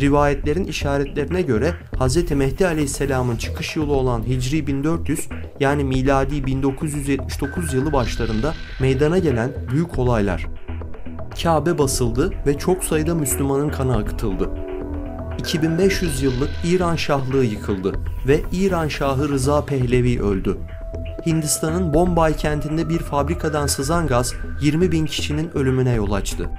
Rivayetlerin işaretlerine göre Hz. Mehdi Aleyhisselam'ın çıkış yılı olan Hicri 1400 yani miladi 1979 yılı başlarında meydana gelen büyük olaylar. Kabe basıldı ve çok sayıda Müslümanın kanı akıtıldı. 2500 yıllık İran Şahlığı yıkıldı ve İran Şahı Rıza Pehlevi öldü. Hindistan'ın Bombay kentinde bir fabrikadan sızan gaz 20 bin kişinin ölümüne yol açtı.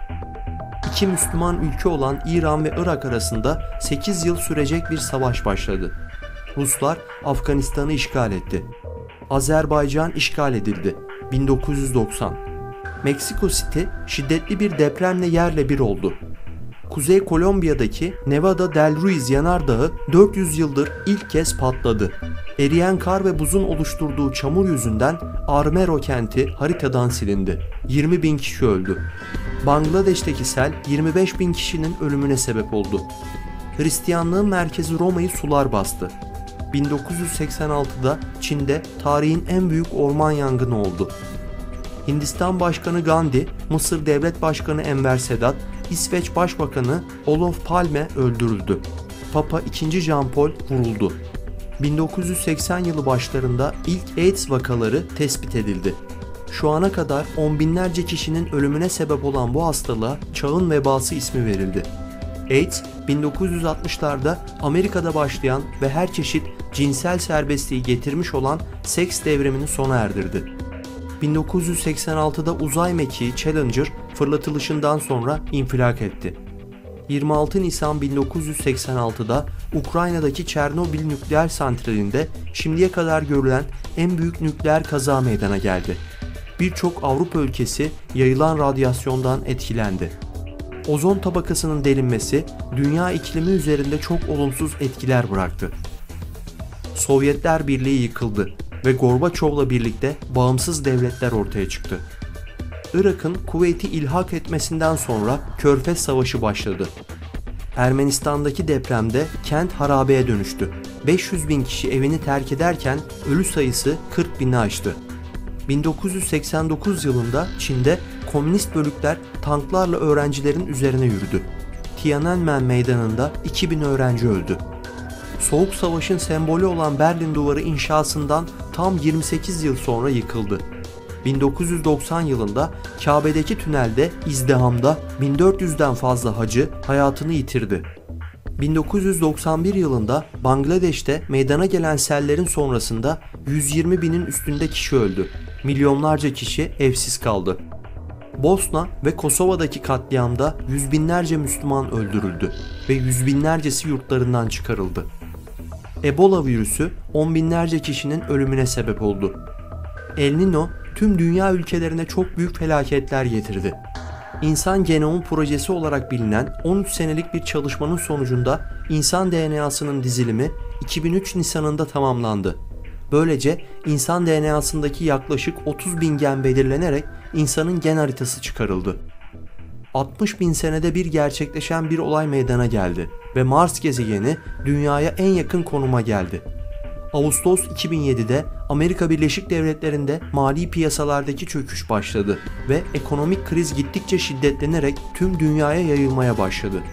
İki Müslüman ülke olan İran ve Irak arasında 8 yıl sürecek bir savaş başladı. Ruslar Afganistan'ı işgal etti. Azerbaycan işgal edildi. 1990. Meksiko City şiddetli bir depremle yerle bir oldu. Kuzey Kolombiya'daki Nevada del Ruiz yanardağı 400 yıldır ilk kez patladı. Eriyen kar ve buzun oluşturduğu çamur yüzünden Armero kenti haritadan silindi. 20 bin kişi öldü. Bangladeş'teki sel 25 bin kişinin ölümüne sebep oldu. Hristiyanlığın merkezi Roma'yı sular bastı. 1986'da Çin'de tarihin en büyük orman yangını oldu. Hindistan Başkanı Gandhi, Mısır Devlet Başkanı Enver Sedat, İsveç Başbakanı Olof Palme öldürüldü. Papa II. Jean Paul vuruldu. 1980 yılı başlarında ilk AIDS vakaları tespit edildi. Şu ana kadar on binlerce kişinin ölümüne sebep olan bu hastalığa çağın vebası ismi verildi. AIDS, 1960'larda Amerika'da başlayan ve her çeşit cinsel serbestliği getirmiş olan seks devrimini sona erdirdi. 1986'da uzay mekiği Challenger fırlatılışından sonra infilak etti. 26 Nisan 1986'da Ukrayna'daki Çernobil nükleer santralinde şimdiye kadar görülen en büyük nükleer kaza meydana geldi. Birçok Avrupa ülkesi yayılan radyasyondan etkilendi. Ozon tabakasının delinmesi dünya iklimi üzerinde çok olumsuz etkiler bıraktı. Sovyetler Birliği yıkıldı ve Gorbaçov'la birlikte bağımsız devletler ortaya çıktı. Irak'ın Kuveyt'i ilhak etmesinden sonra Körfez Savaşı başladı. Ermenistan'daki depremde kent harabeye dönüştü. 500 bin kişi evini terk ederken ölü sayısı 40 bini aştı. 1989 yılında Çin'de komünist bölükler tanklarla öğrencilerin üzerine yürüdü. Tiananmen meydanında 2000 öğrenci öldü. Soğuk Savaş'ın sembolü olan Berlin Duvarı inşasından tam 28 yıl sonra yıkıldı. 1990 yılında Kabe'deki tünelde izdihamda 1400'den fazla hacı hayatını yitirdi. 1991 yılında Bangladeş'te meydana gelen sellerin sonrasında 120 binin üstünde kişi öldü. Milyonlarca kişi evsiz kaldı. Bosna ve Kosova'daki katliamda yüz binlerce Müslüman öldürüldü ve yüz binlercesi yurtlarından çıkarıldı. Ebola virüsü on binlerce kişinin ölümüne sebep oldu. El Nino tüm dünya ülkelerine çok büyük felaketler getirdi. İnsan Genomu Projesi olarak bilinen 13 senelik bir çalışmanın sonucunda insan DNA'sının dizilimi 2003 Nisan'ında tamamlandı. Böylece insan DNA'sındaki yaklaşık 30 bin gen belirlenerek insanın gen haritası çıkarıldı. 60 bin senede bir gerçekleşen bir olay meydana geldi ve Mars gezegeni dünyaya en yakın konuma geldi. Ağustos 2007'de Amerika Birleşik Devletleri'nde mali piyasalardaki çöküş başladı ve ekonomik kriz gittikçe şiddetlenerek tüm dünyaya yayılmaya başladı.